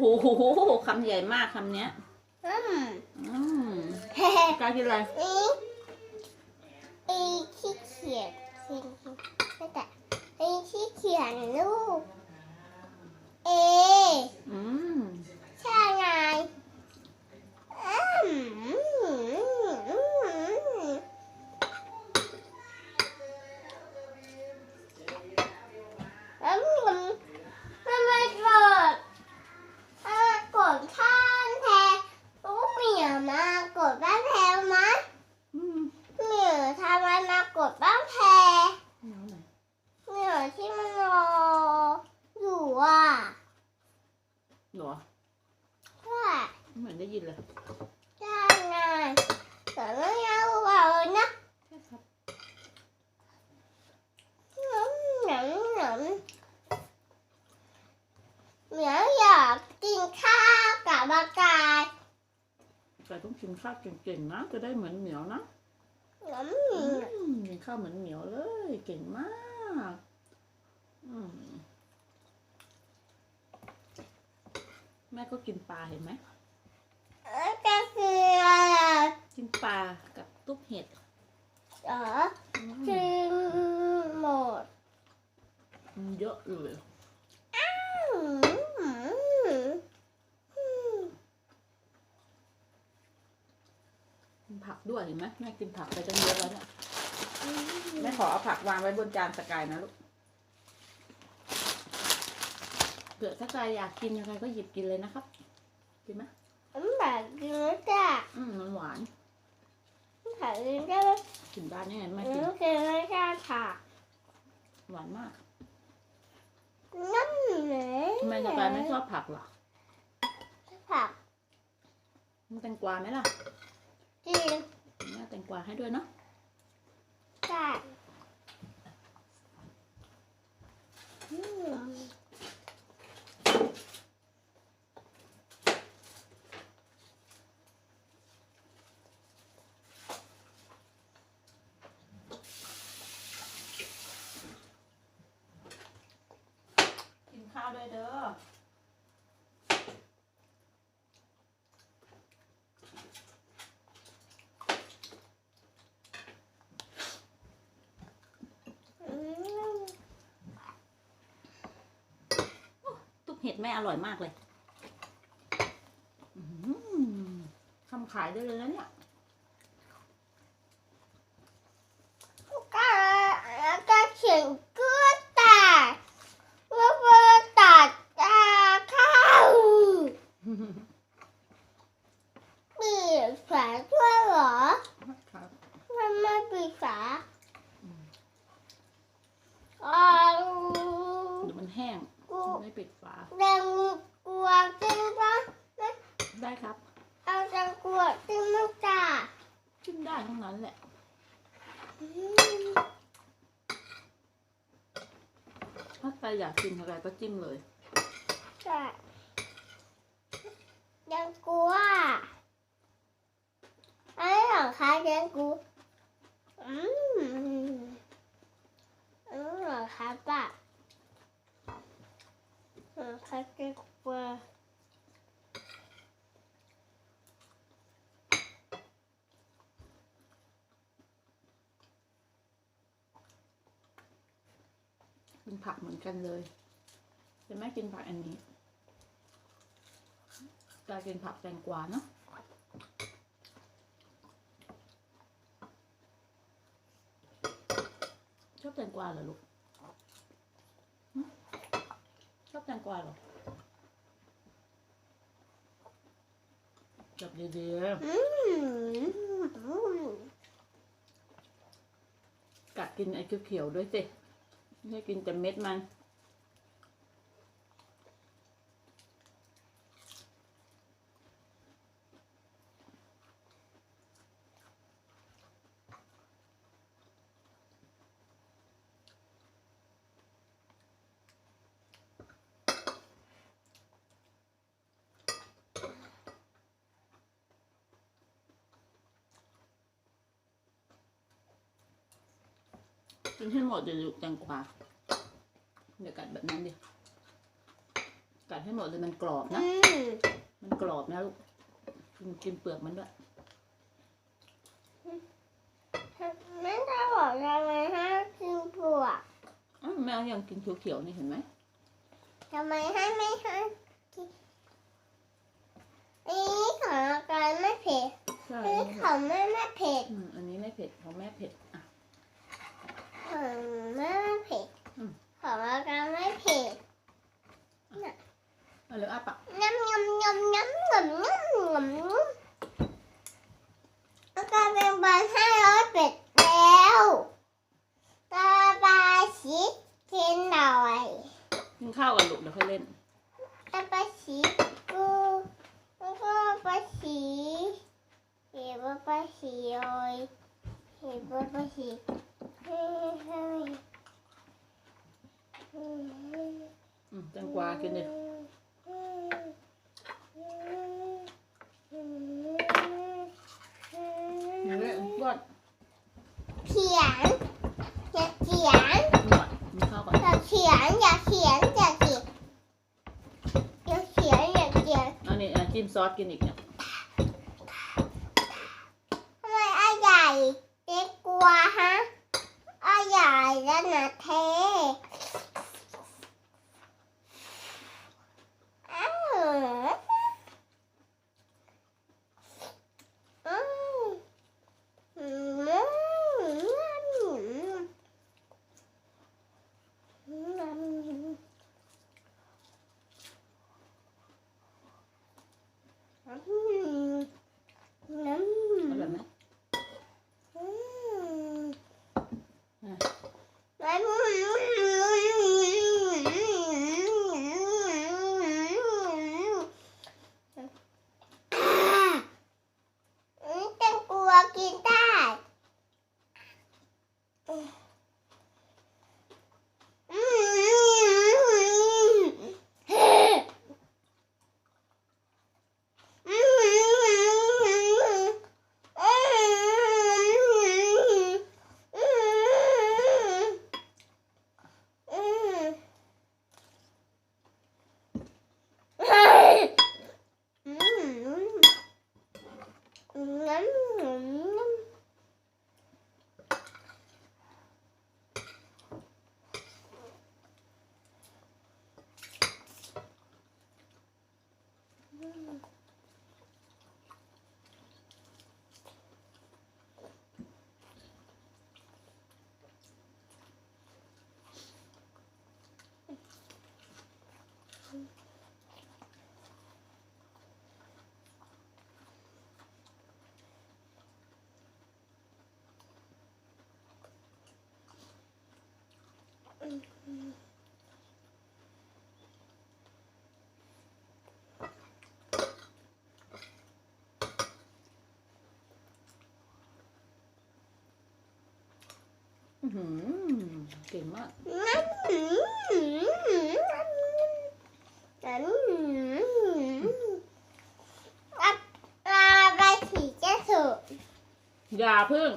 โหคำใหญ่มากคำเนี้ย อืมอืมเฮ้กล้ากินอะไรอีอีขี้เขียนขี้ไม่แต่อีขี้เขียนลูก เอ อืม ใช่ไงอืมอืมอืมแล้วมันมันไม่กดถ้ากดข้างแทนลูกเหมียวมากดบ้านแพรไหม อืม เหมียวทำไมมากดบ้านแพร เหนียวไหน เหมียวที่มันรออยู่อะ เหรอ ว่า ไม่เหมือนได้ยินเลย ได้ไงแต่ไม่เอาเบานะ ใช่ครับ หนมหนมหนมเหมียวอยากกินข้าวกับปลากาย แต่ต้องกินข้าวเก่งๆนะ จะได้เหมือนเหมียวนะหนมอืมกินข้าวเหมือนเหมียวเลย เก่งมากอืมแม่ก็กินปลาเห็นไหมเอ้ยจะคืออะไรกินปลากับตุ๊กเห็ดเหรออืมกินหมดเยอะเลย อืมอืมอืม กินผัก ด้วยเห็นไหมแม่กินผักไปจนเยอะแล้วเนี่ยแม่ขอเอาผักวางไว้บนจานสกายนะลูกเผื่อสกายอยากกินยังไงก็หยิบกินเลยนะครับกินไหมอืมแบบกินแล้วจ้ะอืมมันหวานแบบกินได้ไหมกินได้แน่ไม่อืกินมกินแล้วจ้ะค่ะหวานมากนั่นเลยทำไมสกายไม่ชอบผักเหรอผักมันแตงกวาไหมล่ะ กินแม่เอาแตงกวาให้ด้วยเนาะได้กินข้าวด้วยเด้อม ตุ๊ก เห็ดแม่อร่อยมากเลยอื้อหือทำขายได้เลยนะเนี่ย ก็แล้วก็เขียนกล้วยตัดว่าเบอร์ตัดตาเข้าปิดฝาด้วยเหรอ ครับ มันไม่ปิดฝา อืม อ๋อ เดี๋ยวมันแห้ง กู ไม่ปิดฝา แดงกลัวจริงปะ ได้ครับ เอา จังกลัวจริงมั้งจ้ากินได้ทั้งนั้นแหละอืมถ้าใครอยากกินอะไรก็จิ้มเลยจ้ะยังกลัวอันนี้เหรอคะยังกลัวอืมอันนี้เหรอคะป้าอืมค่ะยังกลัว กินผักเหมือนกันเลยแต่แม่กินผักอันนี้กายกินผักแตงกวาเนาะชอบแตงกวาเหรอลูกหึชอบแตงกวาเหรอจับดีอืมอืมๆกัดกินไอ้เขียวๆด้วยสิ ไม่ใช่กินแต่เม็ดมัน กินให้หมดเดี๋ยวลูกแตงกวาเดี๋ยวกัดแบบนั้นดิกัดให้หมดเลยมันกรอบอืนะมมันกรอบนะลูกกินกินเปลือกมันด้วยแม่จะบอกทำไมให้กินปลวกอ้าวแมวยังกินเขียวๆนี่เห็นไหมทำไมให้ไม่ให้กินอันนี้ของอาการไม่เผ็ดใช่อันนี้ของแม่ไม่เผ็ดอืมอันนี้ไม่เผ็ดของแม่เผ็ดอะ ของแม่ไม่เผ็ด อืม ของอาการไม่เผ็ด เอาเลยอ้าปาก ยำยำยำยำยำยำยำอาการเป็นบอลห้าร้อยเป็ดแล้วตาบาชิกินหน่อย กินข้าวกันลูกเดี๋ยวค่อยเล่นตาบาชิกูแล้วก็บาชิเห็นว่าบาชิเลยเห็นว่าบาชิเฮ้ยเฮ้ยเฮ้ยอืมแตงกวากินดินี่เลยบ้วนเขียนอย่าเขียนหน่อยมีข้าวก่อน อย่าเขียนอย่าเขียนอย่าเขียนอย่าเขียนอย่าเขียน กินนี้อะจิ้มซอสกินอีกเนี่ยทำไมอาใหญ่เด็กกลัวฮะอาใหญ่แล้วนะเทอ้าวอืมอืมอืมอืม อืม น้ำอร่อยไหมอืมอะน้ำแตงกลัวกินได้อืม อื้อหือ เก่งมากไปขี่จะสุอย่าพิ่ง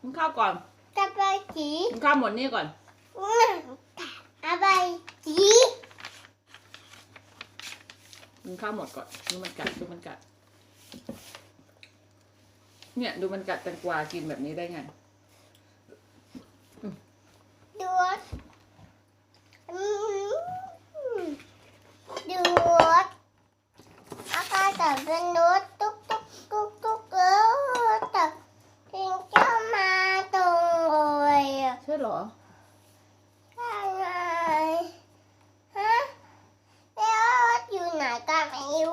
กินข้าวก่อนจะไปขี่กินข้าวหมดนี่ก่อนอาไปขี่กินข้าวหมดก่อนดูมันกัดดูมันกัด เนี่ยดูมันกัดแตงกวากินแบบนี้ได้ไง ดูดอืมดูดอาการแต่เป็นนูดตุ๊กตุ๊กตุ๊กตุ๊กเออแต่ถึงจะมาตรงเลยอะ ใช่เหรอ ใช่ไงฮะแล้วอยู่ไหนกันไม่รู้ดิดิดิดิดินั่นนั่นน่ะเคียงโอ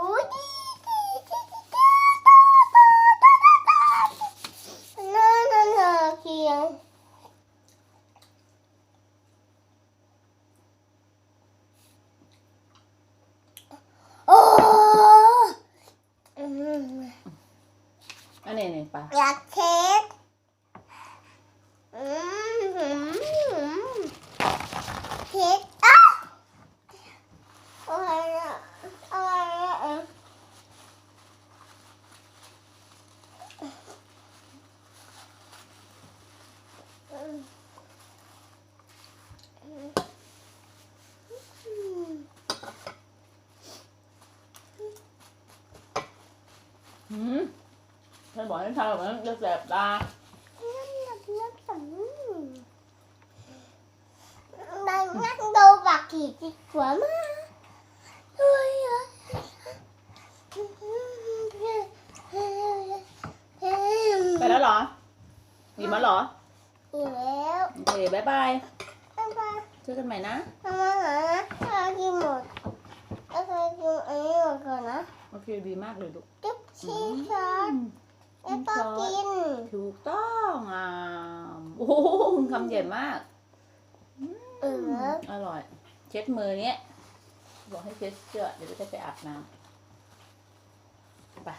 ้อืมอันนี้นี่ปลาอยากเค้กอืมเค้กอะอะไรอะอะไรอะอืมอืม บอกให้ทำแบบนั้นจะแสบตา đây ngắt đâu bạc kỳ thì quá mà ôi ơi ไปแล้วเหรอหยิบมาเหรอ Hiểu léo โอเคบายบาย Bye bye เจอกันใหม่นะ Mama hả? Sao kim một Sao kim ấy một rồi nó โอเคดีมากเลยลูก Chút อื chi ม sót อื ม Em có kim ถูกต้องอะโอ้โหคำใหญ่มาก Ừ อร่อย เช็ดมือเนี้ย บอกให้เช็ดเสื้อเดี๋ยวจะได้ไปอาบน้ำไป